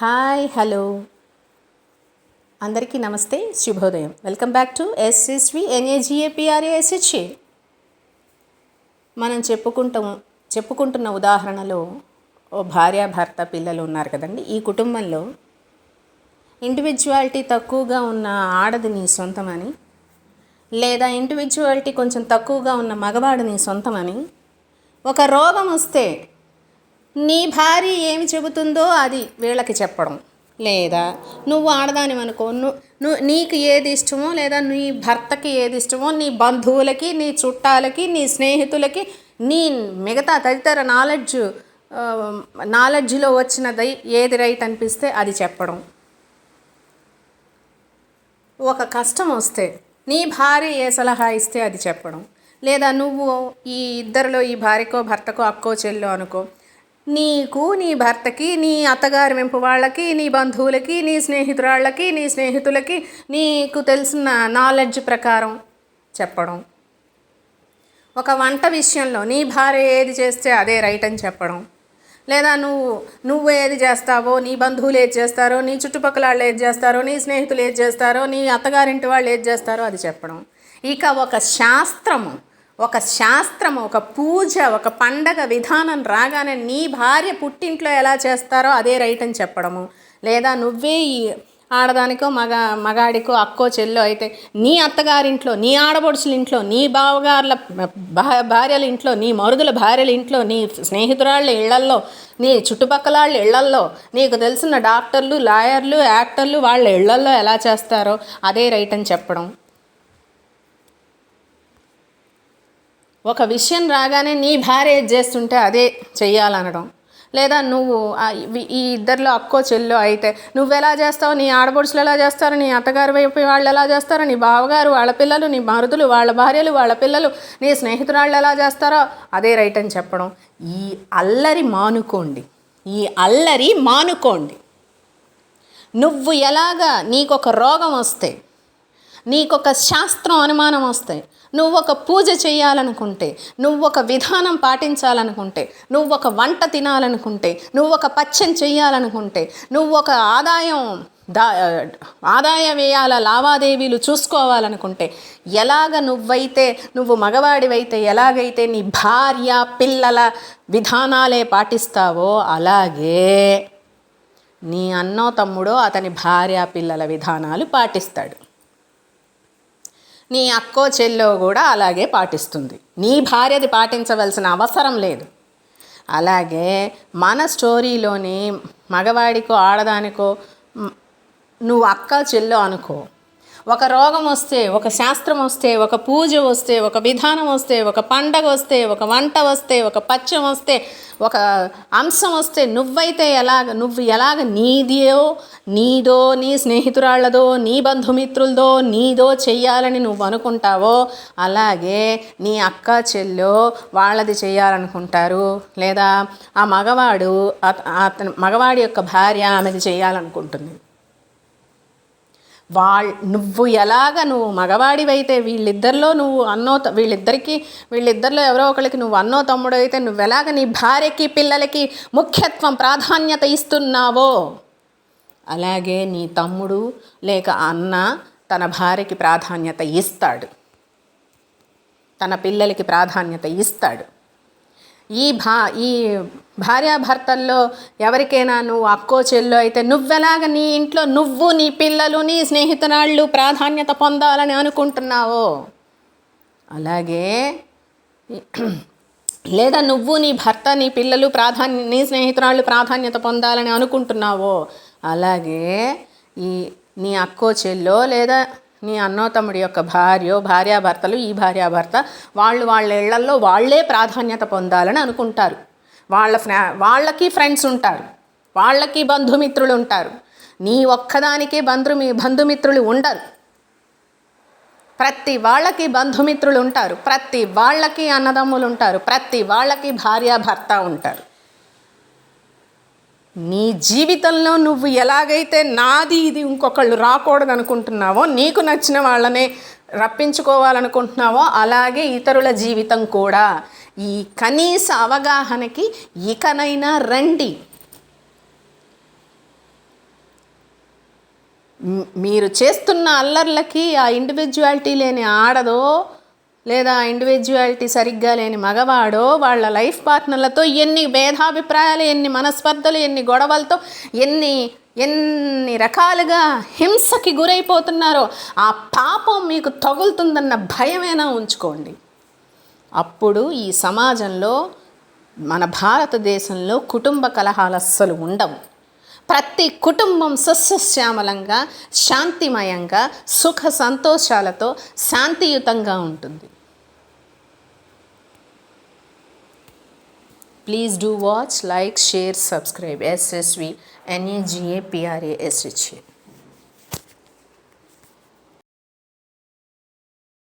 Hi hello. అందరికీ నమస్తే శుభోదయం. Welcome back to SSV NAGAPRASHA మనం చెప్పుకుంటాం చెప్పుకుంటున్న ఉదాహరణలో ఓ భార్య భర్త పిల్లలు ఉన్నారు కదండి. ఈ కుటుంబంలో ఇండివిజువాలిటీ తక్కువగా ఉన్న ఆడది నీ సొంతమని లేదా ఇండివిజువాలిటీ కొంచెం తక్కువగా ఉన్న మగవాడు నీ సొంతమని ఒక రోగం వస్తే నీ భార్య ఏమి చెబుతుందో అది వీళ్ళకి చెప్పడం. లేదా నువ్వు ఆడదానివనుకో నువ్వు నువ్వు నీకు ఏది ఇష్టమో లేదా నీ భర్తకి ఏది ఇష్టమో నీ బంధువులకి నీ చుట్టాలకి నీ స్నేహితులకి నీ మిగతా తదితర నాలెడ్జ్ నాలెడ్జ్లో వచ్చినది ఏది రైట్ అనిపిస్తే అది చెప్పడం. ఒక కష్టం వస్తే నీ భార్య ఏ సలహా ఇస్తే అది చెప్పడం. లేదా నువ్వు ఈ ఇద్దరిలో ఈ భార్యకో భర్తకో అక్కో చెల్లో అనుకో నీకు నీ భర్తకి నీ అత్తగారి వెంపు వాళ్ళకి నీ బంధువులకి నీ స్నేహితురాళ్ళకి నీ స్నేహితులకి నీకు తెలిసిన నాలెడ్జ్ ప్రకారం చెప్పడం. ఒక వంట విషయంలో నీ భార్య ఏది చేస్తే అదే రైట్ అని చెప్పడం. లేదా నువ్వు నువ్వు ఏది చేస్తావో నీ బంధువులు ఏది చేస్తారో నీ చుట్టుపక్కల వాళ్ళు ఏది చేస్తారో నీ స్నేహితులు ఏది చేస్తారో నీ అత్తగారింటి వాళ్ళు ఏది చేస్తారో అది చెప్పడం. ఇక ఒక శాస్త్రము. ఒక శాస్త్రము ఒక పూజ ఒక పండగ విధానం రాగానే నీ భార్య పుట్టింట్లో ఎలా చేస్తారో అదే రైట్ అని చెప్పడము. లేదా నువ్వే ఈ ఆడదానికో మగ మగాడికో అక్కో చెల్లో అయితే నీ అత్తగారింట్లో నీ ఆడబొడుచుల ఇంట్లో నీ బావగారుల భార్యల ఇంట్లో నీ మరుదుల భార్యల ఇంట్లో నీ స్నేహితురాళ్ళ ఇళ్ళల్లో నీ చుట్టుపక్కల వాళ్ళ ఇళ్ళల్లో నీకు తెలిసిన డాక్టర్లు లాయర్లు యాక్టర్లు వాళ్ళ ఇళ్ళల్లో ఎలా చేస్తారో అదే రైట్ అని చెప్పడం. ఒక విషయం రాగానే నీ భార్య ఏది చేస్తుంటే అదే చెయ్యాలనడం. లేదా నువ్వు ఈ ఇద్దరిలో అక్కో చెల్లో అయితే నువ్వు ఎలా చేస్తావు? నీ ఆడపడుచులు ఎలా చేస్తారు? నీ అత్తగారి వైపు వాళ్ళు ఎలా చేస్తారు? నీ బావగారు వాళ్ళ పిల్లలు నీ మరుదులు వాళ్ళ భార్యలు వాళ్ళ పిల్లలు నీ స్నేహితురాళ్ళు ఎలా చేస్తారో అదే రైట్ అని చెప్పడం. ఈ అల్లరి మానుకోండి. ఈ అల్లరి మానుకోండి. నువ్వు ఎలాగా నీకొక రోగం వస్తే నీకొక శాస్త్రం అనుమానం వస్తే నువ్వు ఒక పూజ చేయాలనుకుంటే నువ్వు ఒక విధానం పాటించాలనుకుంటే నువ్వు ఒక వంట తినాలనుకుంటే నువ్వు ఒక పచ్చం చేయాలనుకుంటే నువ్వు ఒక ఆదాయం దా ఆదాయ వ్యయాల లావాదేవీలు చూసుకోవాలనుకుంటే ఎలాగ నువ్వైతే నువ్వు మగవాడివైతే ఎలాగైతే నీ భార్య పిల్లల విధానాలే పాటిస్తావో అలాగే నీ అన్నో తమ్ముడో అతని భార్య పిల్లల విధానాలు పాటిస్తాడు. నీ అక్కో చెల్లో కూడా అలాగే పాటిస్తుంది. నీ భార్యది పాటించవలసిన అవసరం లేదు. అలాగే మన స్టోరీలోని మగవాడికో ఆడదానికో నువ్వు అక్క చెల్లో అనుకో. ఒక రోగం వస్తే ఒక శాస్త్రం వస్తే ఒక పూజ వస్తే ఒక విధానం వస్తే ఒక పండగ వస్తే ఒక వంట వస్తే ఒక పచ్చం వస్తే ఒక అంశం వస్తే నువ్వైతే ఎలాగ నువ్వు ఎలాగ నీదియో నీదో నీ స్నేహితురాళ్ళదో నీ బంధుమిత్రులదో నీదో చెయ్యాలని నువ్వు అనుకుంటావో అలాగే నీ అక్క చెల్లో వాళ్ళది చేయాలనుకుంటారు. లేదా ఆ మగవాడు అత- అతను మగవాడి యొక్క భార్య ఆమెది చేయాలనుకుంటుంది. వాళ్ళ నువ్వు ఎలాగ నువ్వు మగవాడివైతే వీళ్ళిద్దరిలో నువ్వు అన్నో వీళ్ళిద్దరికీ వీళ్ళిద్దరిలో ఎవరో ఒకరికి నువ్వు అన్నో తమ్ముడు అయితే నువ్వు ఎలాగ నీ భార్యకి పిల్లలకి ముఖ్యత్వం ప్రాధాన్యత ఇస్తున్నావో? అలాగే నీ తమ్ముడు లేక అన్న తన భార్యకి ప్రాధాన్యత ఇస్తాడు. తన పిల్లలకి ప్రాధాన్యత ఇస్తాడు. ఈ భా ఈ భార్యాభర్తల్లో ఎవరికైనా నువ్వు అక్కో చెల్లో అయితే నువ్వెలాగ నీ ఇంట్లో నువ్వు నీ పిల్లలు నీ స్నేహితురాళ్ళు ప్రాధాన్యత పొందాలని అనుకుంటున్నావో? అలాగే లేదా నువ్వు నీ భర్త నీ పిల్లలు ప్రాధాన్య నీ స్నేహితురాళ్ళు ప్రాధాన్యత పొందాలని అనుకుంటున్నావో? అలాగే ఈ నీ అక్కో చెల్లో లేదా నీ అన్నో తమ్ముడి యొక్క భార్యో భార్యాభర్తలు ఈ భార్యాభర్త వాళ్ళు వాళ్ళ ఇళ్ళల్లో వాళ్ళే ప్రాధాన్యత పొందాలని అనుకుంటారు. వాళ్ళ ఫ్రా వాళ్ళకి ఫ్రెండ్స్ ఉంటారు. వాళ్ళకి బంధుమిత్రులు ఉంటారు. నీ ఒక్కదానికే బంధు బంధుమిత్రులు ఉండరు. ప్రతి వాళ్ళకి బంధుమిత్రులు ఉంటారు. ప్రతి వాళ్ళకి అన్నదమ్ములు ఉంటారు. ప్రతి వాళ్ళకి భార్యాభర్త ఉంటారు. నీ జీవితంలో నువ్వు ఎలాగైతే నాది ఇది ఇంకొకళ్ళు రాకూడదు అనుకుంటున్నావో నీకు నచ్చిన వాళ్ళనే రప్పించుకోవాలనుకుంటున్నావో అలాగే ఇతరుల జీవితం కూడా. ఈ కనీస అవగాహనకి ఇకనైనా రండి. మీరు చేస్తున్న అల్లర్లకి ఆ ఇండివిజువాలిటీ లేని ఆడదో లేదా ఇండివిజువాలిటీ సరిగ్గా లేని మగవాడో వాళ్ళ లైఫ్ పార్ట్నర్లతో ఎన్ని భేదాభిప్రాయాలు ఎన్ని మనస్పర్ధలు ఎన్ని గొడవలతో ఎన్ని ఎన్ని రకాలుగా హింసకి గురైపోతున్నారో ఆ పాపం మీకు తగులుతుందన్న భయమైనా ఉంచుకోండి. అప్పుడు ఈ సమాజంలో మన భారతదేశంలో కుటుంబ కలహాలు అస్సలు ఉండవు. ప్రతి కుటుంబం సస్యశ్యామలంగా శాంతిమయంగా సుఖ సంతోషాలతో శాంతియుతంగా ఉంటుంది. Please do watch, like, share, subscribe. SSV, N-A-G-A-P-R-A-S-H-A.